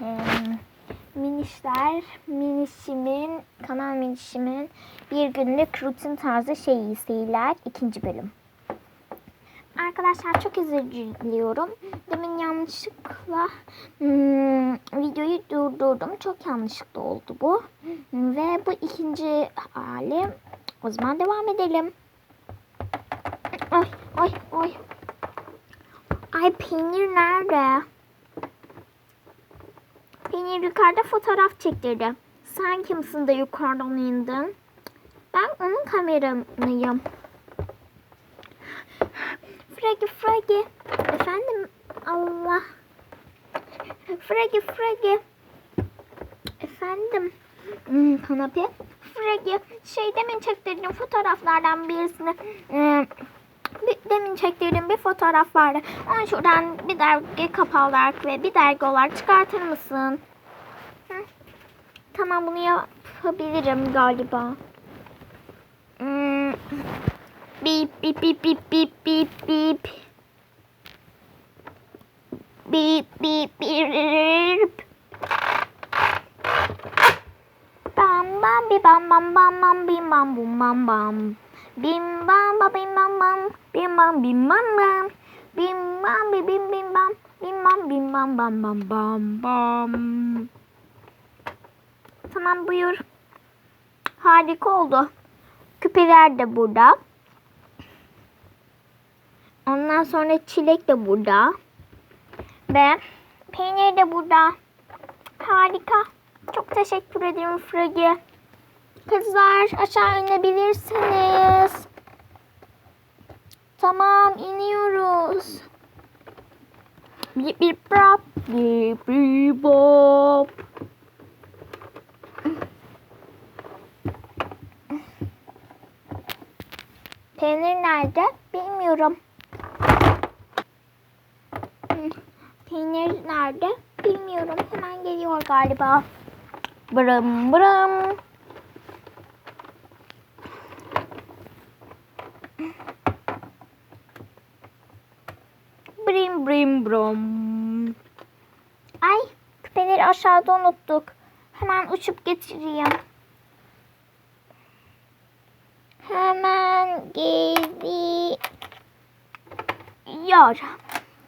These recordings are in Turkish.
Em, minişler, minişimin, kanal minişimin bir günlük rutin tarzı şeyisiyle ikinci bölüm. Arkadaşlar çok özür diliyorum. Demin yanlışlıkla hmm, videoyu durdurdum. Çok yanlışlıkla oldu bu. Ve bu ikinci hali. O zaman devam edelim. Ay ay ay. Ay peynir nerede? Peynir yukarıda fotoğraf çektirdi. Sen kimsin de yukarıdan indin? Ben onun kameranıyım. Fragi Fragi. Efendim Allah. Fragi Fragi. Efendim. Hmm, kanape. Fragi şey demin çektirdiğim fotoğraflardan birisini hmm, demin çektirdiğim bir fotoğraf vardı. Onu şuradan bir dergi kapağı olarak ve bir dergi olarak çıkartır mısın? Tamam bunu yapabilirim galiba. Hmm. Bip bip bip bip bip bip bip. Bip bip bip. Bam bam bi bam bam bam bam bim bam bum bam bam. Bim bam ba bim bam bam bim bam bim bam bam. Bim bam bi bim bim bam bim bam bim bam bam bam bam bam. Tamam buyur. Harika oldu. Küpeler de burada. Ondan sonra çilek de burada. Ve peynir de burada. Harika. Çok teşekkür ederim Fragi. Kızlar aşağı inebilirsiniz. Tamam iniyoruz. Bip bip bop. Bip bip bop. Peynir nerede? Bilmiyorum. Peynir nerede? Bilmiyorum. Hemen geliyor galiba. Brım brım. Brom. Ay küpeleri aşağıda unuttuk. Hemen uçup getireyim. Hemen geliyor.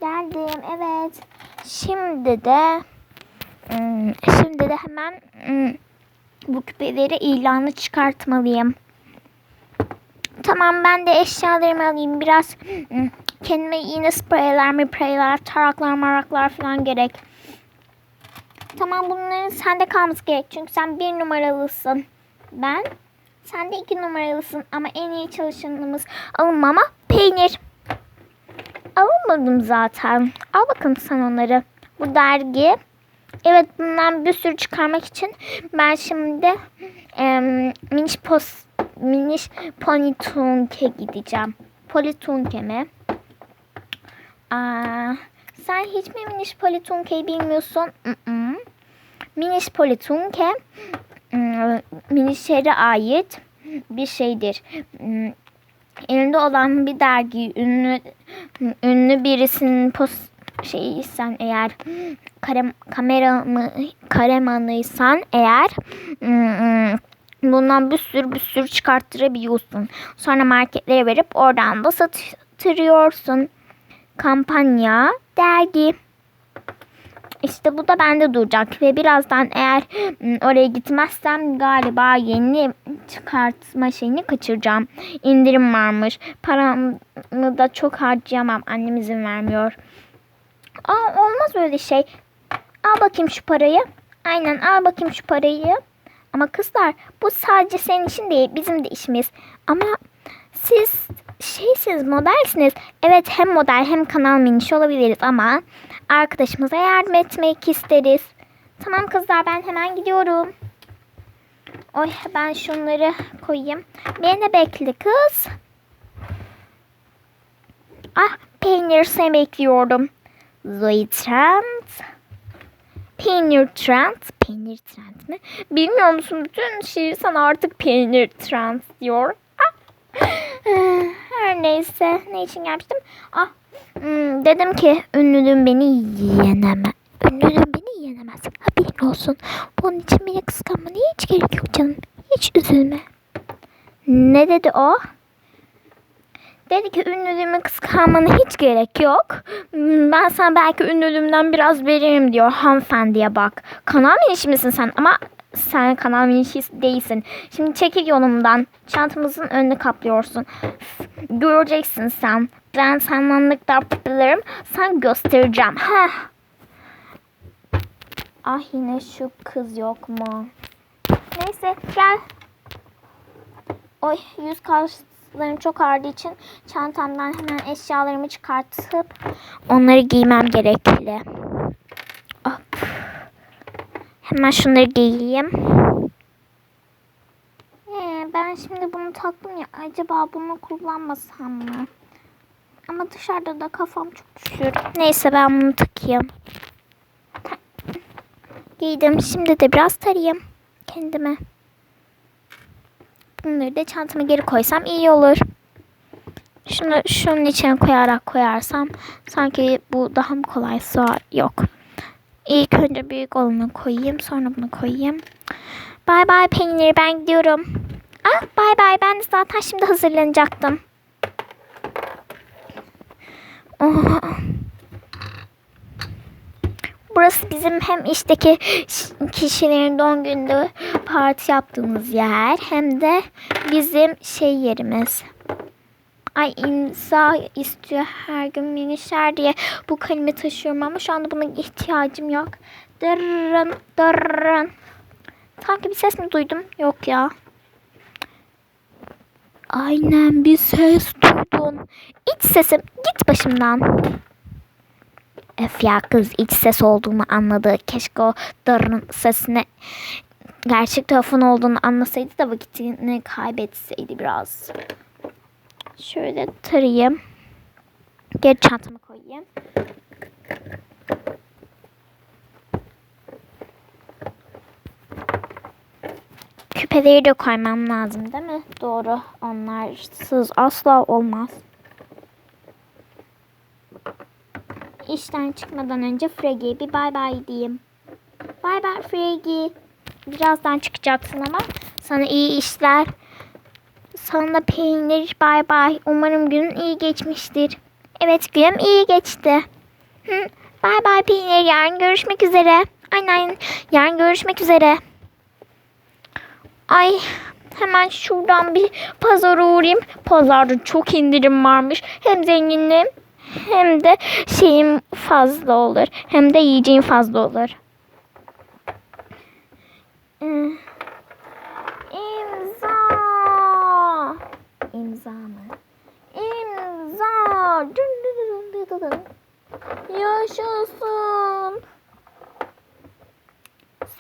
Geldim evet. Şimdi de hmm, şimdi de hemen hmm, bu küpeleri ilanı çıkartmalıyım. Tamam ben de eşyalarımı alayım. Biraz hmm, kendime yine spreyler, mipreyler, taraklar, maraklar falan gerek. Tamam bunların sende kalması gerek. Çünkü sen bir numaralısın. Ben sen de iki numaralısın ama en iyi çalışanımız alınmama peynir. Alınmadım zaten. Al bakalım sen onları. Bu dergi. Evet bundan bir sürü çıkarmak için ben şimdi em, miniş pos miniş ponitunke gideceğim. Politunke mi? Aa, sen hiç mi miniş politunkeyi bilmiyorsun? Mm-mm. Miniş politunke ım, minişlere ait bir şeydir. Im, Elinde olan bir dergi ünlü ünlü birisinin post şeyiysen eğer kare, kamera mı karemanıysan eğer ım, bundan bir sürü bir sürü çıkarttırabiliyorsun. Sonra marketlere verip oradan da sattırıyorsun. Kampanya dergi. İşte bu da bende duracak ve birazdan eğer oraya gitmezsem galiba yeni çıkartma şeyini kaçıracağım. İndirim varmış. Paramı da çok harcayamam. Annem izin vermiyor. Aa olmaz öyle şey. Al bakayım şu parayı. Aynen al bakayım şu parayı. Ama kızlar bu sadece senin için değil bizim de işimiz. Ama siz şeysiniz modelsiniz. Evet hem model hem kanal minişi olabiliriz ama arkadaşımıza yardım etmek isteriz. Tamam kızlar ben hemen gidiyorum. Oy ben şunları koyayım. Beni bekle kız. Ah peynir seni bekliyordum. Zoe Trent. Peynir Trent. Peynir Trent mi? Bilmiyor musun bütün şiir sana artık peynir Trent diyor. Ah. Her neyse ne için gelmiştim? Ah hmm, dedim ki ünlünün beni yenemez. Ünlünün beni yenemez. Haberin olsun. Bunun için beni kıskanmana hiç gerek yok canım. Hiç üzülme. Ne dedi o? Dedi ki ünlülüğümü kıskanmana hiç gerek yok. Hmm, Ben sana belki ünlülüğümden biraz veririm diyor hanımefendiye bak. Kanal minişi misin sen? Ama sen kanal minişi değilsin. Şimdi çekil yolumdan. Çantamızın önünü kaplıyorsun. Göreceksin sen. Ben senden ne kadar popülerim. Sen göstereceğim. Heh. Ah yine şu kız yok mu? Neyse gel. Oy yüz kaslarım çok ağrıdığı için çantamdan hemen eşyalarımı çıkartıp onları giymem gerekli. Hemen şunları giyeyim. Ee, ben şimdi bunu taktım ya acaba bunu kullanmasam mı? Ama dışarıda da kafam çok üşür. Neyse ben bunu takayım. Giydim. Şimdi de biraz tarayayım kendime. Bunları da çantama geri koysam iyi olur. Şunu şunun içine koyarak koyarsam sanki bu daha mı kolaysa yok. İlk önce büyük olanı koyayım sonra bunu koyayım. Bay bay peynir ben gidiyorum. Ah bay bay ben zaten şimdi hazırlanacaktım. Oh. Burası bizim hem işteki kişilerin doğum gününde parti yaptığımız yer hem de bizim şey yerimiz. Ay imza istiyor her gün minişler diye bu kalemi taşıyorum ama şu anda buna ihtiyacım yok. Dırrın dırrın. Sanki bir ses mi duydum? Yok ya. Aynen bir ses duydum. İç sesim git başımdan. Öf ya kız iç ses olduğumu anladı. Keşke o darının sesine gerçek telefon olduğunu anlasaydı da vakitini kaybetseydi biraz. Şöyle tarayayım. Geri çantama koyayım. Küpeleri de koymam lazım değil mi? Doğru. Onlarsız asla olmaz. İşten çıkmadan önce Frege'ye bir bay bay diyeyim. Bay bay Fregi. Birazdan çıkacaksın ama sana iyi işler. Sana peynir bay bay. Umarım günün iyi geçmiştir. Evet günüm iyi geçti. Hı, bay bay peynir. Yarın görüşmek üzere. Aynen yarın görüşmek üzere. Ay hemen şuradan bir pazara uğrayayım. Pazarda çok indirim varmış. Hem zenginliğim hem de şeyim fazla olur. Hem de yiyeceğim fazla olur. Hmm. İmza. İmza mı? İmza. Yaşasın.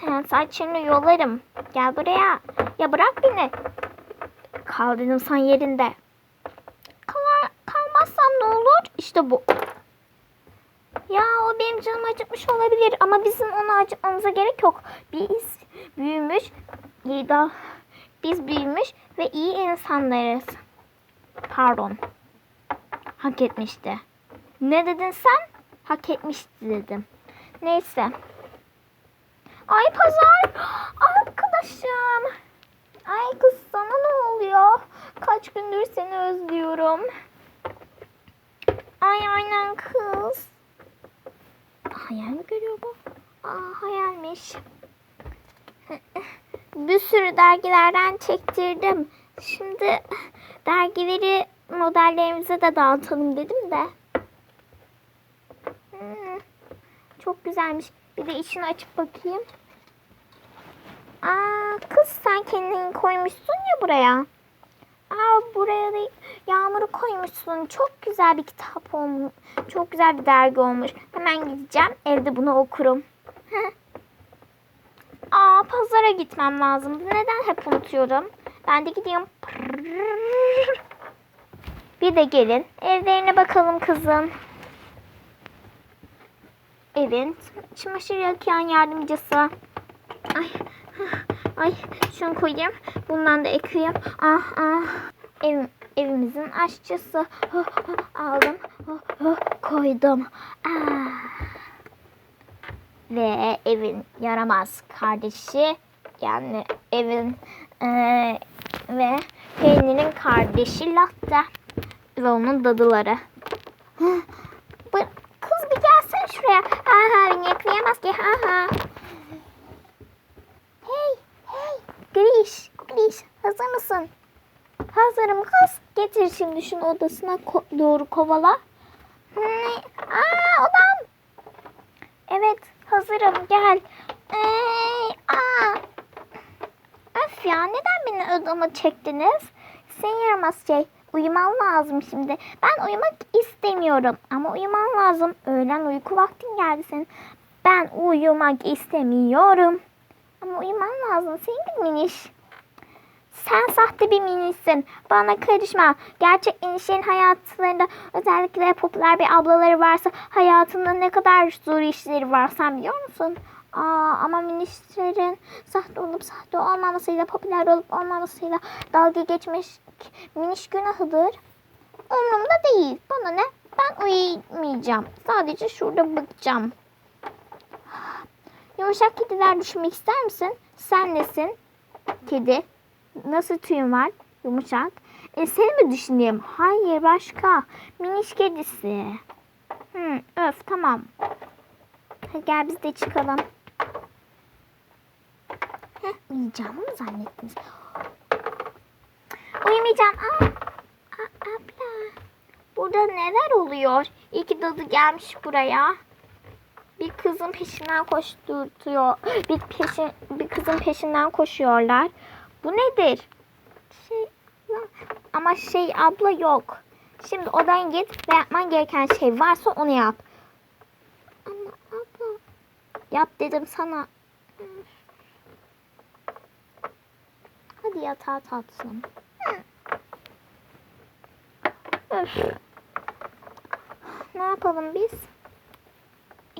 Sen saçını yolarım. Gel buraya. Ya bırak beni. Kal dedim sen yerinde. Kal kalmazsam ne olur? İşte bu. Ya o benim canım acıkmış olabilir ama bizim onu acıtmamıza gerek yok. Biz büyümüş, iyi da biz büyümüş ve iyi insanlarız. Pardon. Hak etmişti. Ne dedin sen? Hak etmişti dedim. Neyse. Ay pazar. Arkadaşım. Ay kız sana ne oluyor? Kaç gündür seni özlüyorum. Ay aynen kız. Hayal mi görüyor bu? Aa hayalmiş. Bir sürü dergilerden çektirdim. Şimdi dergileri modellerimize de dağıtalım dedim de. Hmm, çok güzelmiş. Bir de içini açıp bakayım. Aa kız sen kendini koymuşsun ya buraya. Aa buraya da yağmuru koymuşsun. Çok güzel bir kitap olmuş. Çok güzel bir dergi olmuş. Hemen gideceğim. Evde bunu okurum. Aa pazara gitmem lazım. Neden hep unutuyorum? Ben de gideyim. Bir de gelin. Evlerine bakalım kızım. Evin çamaşır yıkayan yardımcısı. Ay, ay şunu koyayım. Bundan da ekeyim. Ah ah. Ev, evimizin aşçısı. Aldım. Koydum. Ah. ve evin yaramaz kardeşi yani evin eee, ve Peynir'in kardeşi Latte ve onun dadıları. Kız bir gelsene şuraya. Ha ha beni yakalayamaz ki ha ha. Hey hey Griş Griş hazır mısın? Hazırım kız. Getir şimdi şunu odasına ko- doğru kovala. Ne? Aa odam. Evet hazırım gel. Ee, ya neden beni odama çektiniz? Sen yaramaz şey. Uyuman lazım şimdi. Ben uyumak istemiyorum. Ama uyuman lazım. Öğlen uyku vaktin geldi senin. Ben uyumak istemiyorum. Ama uyuman lazım. Senin gibi miniş. Sen sahte bir minişsin. Bana karışma. Gerçek minişlerin hayatlarında özellikle popüler bir ablaları varsa hayatında ne kadar zor işleri var sen biliyor musun? Aa, ama minişlerin sahte olup sahte olmamasıyla popüler olup olmamasıyla dalga geçmiş miniş günahıdır. Umurumda değil. Bana ne? Ben uyumayacağım. Sadece şurada bakacağım. Yumuşak kediler düşünmek ister misin? Sen nesin? Kedi. Nasıl tüyün var? Yumuşak. E seni mi düşüneyim? Hayır başka. Miniş kedisi. Hı, öf tamam. Gel biz de çıkalım. Heh, uyuyacağımı mı zannettiniz? Uyumayacağım. Aa, aa, abla. Burada neler oluyor? İyi ki dadı gelmiş buraya. Bir kızın peşinden koşturuyor. Bir peşin, bir kızın peşinden koşuyorlar. Bu nedir? Şey, ama şey abla yok. Şimdi odan git ve yapman gereken şey varsa onu yap. Ama abla yap dedim sana. Hadi yatağa tatlım. Hı. Öf. Ne yapalım biz?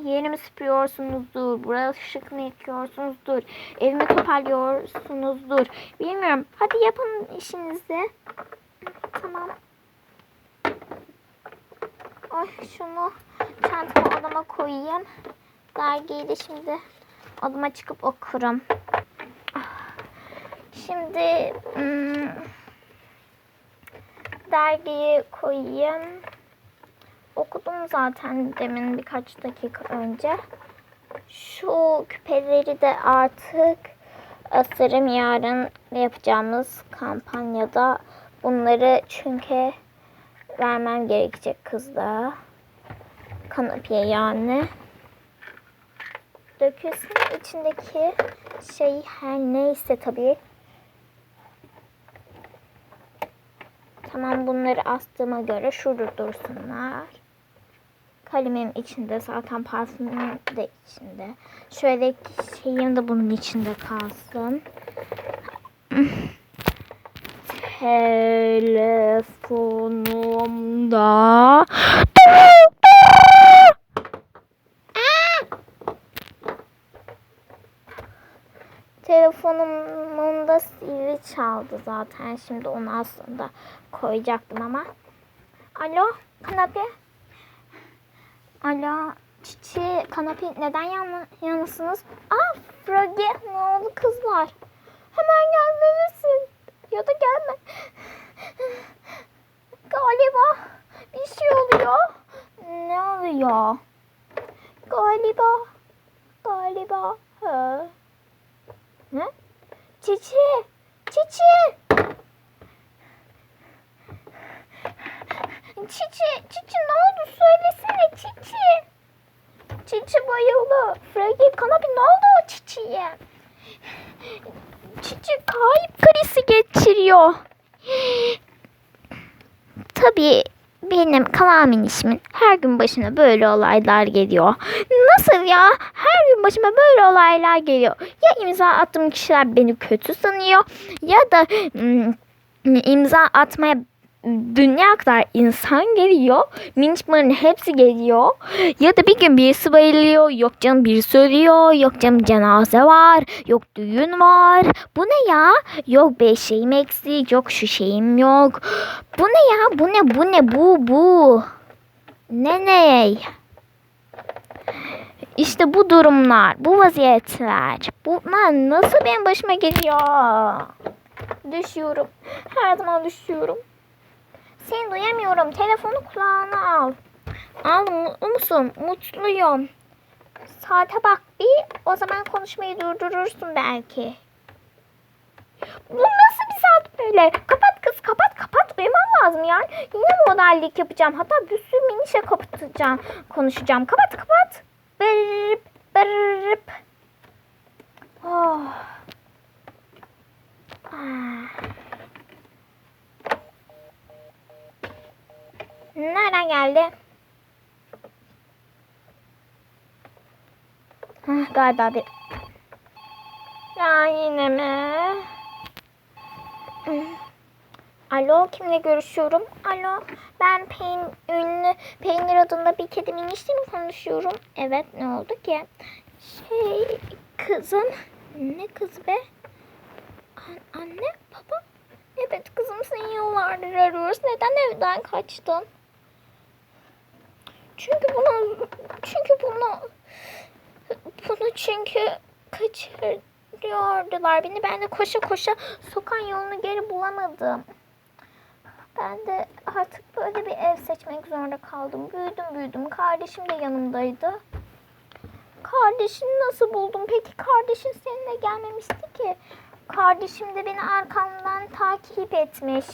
Yerimi süpürüyorsunuzdur. Bulaşık mı yıkıyorsunuzdur. Evimi toparlıyorsunuzdur. Bilmiyorum. Hadi yapın işinizi. Tamam. Ay şunu çantama odama koyayım. Dergiyi de şimdi odama çıkıp okurum. Şimdi hmm, dergiyi koyayım. Okudum zaten demin birkaç dakika önce. Şu küpeleri de artık asarım yarın yapacağımız kampanyada. Bunları çünkü vermem gerekecek kızlara. Kanapeye yani. Dökülsün içindeki şey her neyse tabii. Tamam bunları astığıma göre şurada dursunlar. Kalemim içinde zaten parfümüm de içinde. Şöyle şeyim de bunun içinde kalsın. Telefonumda Telefonumun da çaldı zaten. Şimdi onu aslında koyacaktım ama. Alo kanape. Alo çiçi kanape neden yan, yanısınız? Aa Froggy ne oldu kızlar? Hemen gelmelisin. Ya da gelme. Galiba bir şey oluyor. Ne oluyor? Galiba. Galiba. Ha. Ne? Çiçi. Çiçi. Çiçi. Çiçi ne oldu? Söylesene Çiçi. Çiçi bayıldı. Fragi kanabi ne oldu Çiçi'ye? Çiçi kayıp krizi geçiriyor. Tabii benim kalamin ismin her gün başına böyle olaylar geliyor. Nasıl ya? Her gün başıma böyle olaylar geliyor. Ya imza attığım kişiler beni kötü sanıyor ya da mm, imza atmaya dünya kadar insan geliyor. Minçmanın hepsi geliyor. Ya da bir gün birisi bayılıyor. Yok canım birisi ölüyor. Yok canım cenaze var. Yok düğün var. Bu ne ya? Yok beş şeyim eksik. Yok şu şeyim yok. Bu ne ya? Bu ne? Bu ne? Bu bu. Ne ne? İşte bu durumlar, bu vaziyetler. Bunlar nasıl benim başıma geliyor? Düşüyorum. Her zaman düşüyorum. Seni duyamıyorum. Telefonu kulağına al. Al mutlu musun? Mutluyum. Saate bak bir. O zaman konuşmayı durdurursun belki. Bu nasıl bir saat böyle? Kapat kız kapat kapat. Uyumam lazım ya. Yine modellik yapacağım. Hatta bir sürü minişe kapatacağım. Konuşacağım. Kapat kapat. Bırrıp bırrıp. Oh. Ah. Nereden geldi? Hah, galiba bir... Ya yine mi? Alo, kimle görüşüyorum? Alo, ben peyn ünlü Peynir adında bir kedi minişle mi konuşuyorum? Evet, ne oldu ki? Şey, kızım. Ne kız be? An- anne, baba? Evet kızım seni yıllardır arıyoruz. Neden evden kaçtın? Çünkü bunu çünkü bunu bunu çünkü kaçırıyordular beni. Ben de koşa koşa sokan yolunu geri bulamadım. Ben de artık böyle bir ev seçmek zorunda kaldım. Büyüdüm büyüdüm. Kardeşim de yanımdaydı. Kardeşini nasıl buldun? Peki kardeşin seninle gelmemişti ki. Kardeşim de beni arkamdan takip etmiş.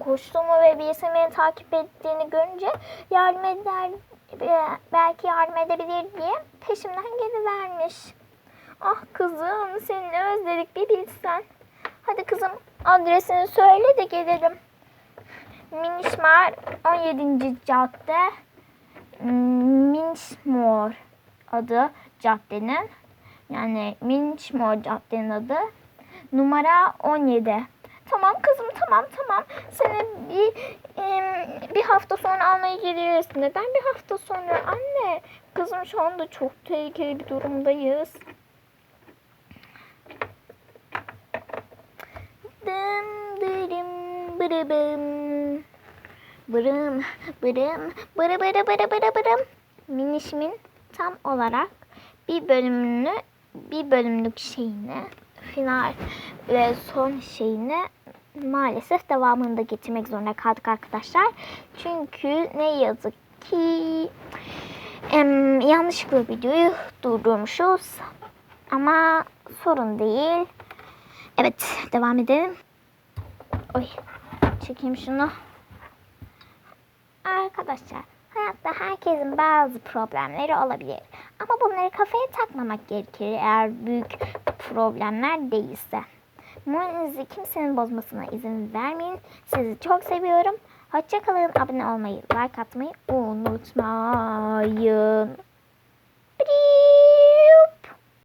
Koştuğumu ve birisinin beni takip ettiğini görünce yardım eder, belki yardım edebilir diye peşimden geri vermiş. Ah kızım seni özledik bir bilsen. Hadi kızım adresini söyle de gelelim. Minişmar 17. cadde. Minişmor adı caddenin. Yani Minişmor caddenin adı. Numara 17. Tamam kızım tamam tamam. Seni bir em, bir hafta sonra almaya geliriz. Neden bir hafta sonra anne? Kızım şu anda çok tehlikeli bir durumdayız. Dım dırım bırıbım. Bırım bırım bırı bırı bırı bırı bırım. Minişimin tam olarak bir bölümünü bir bölümlük şeyini final ve son şeyini maalesef devamını da getirmek zorunda kaldık arkadaşlar. Çünkü ne yazık ki em, yanlışlıkla videoyu durdurmuşuz. Ama sorun değil. Evet devam edelim. Oy çekeyim şunu. Arkadaşlar hayatta herkesin bazı problemleri olabilir. Ama bunları kafaya takmamak gerekir eğer büyük problemler değilse. Moralinizi kimsenin bozmasına izin vermeyin. Sizi çok seviyorum. Hoşçakalın. Abone olmayı, like atmayı unutmayın. Bye.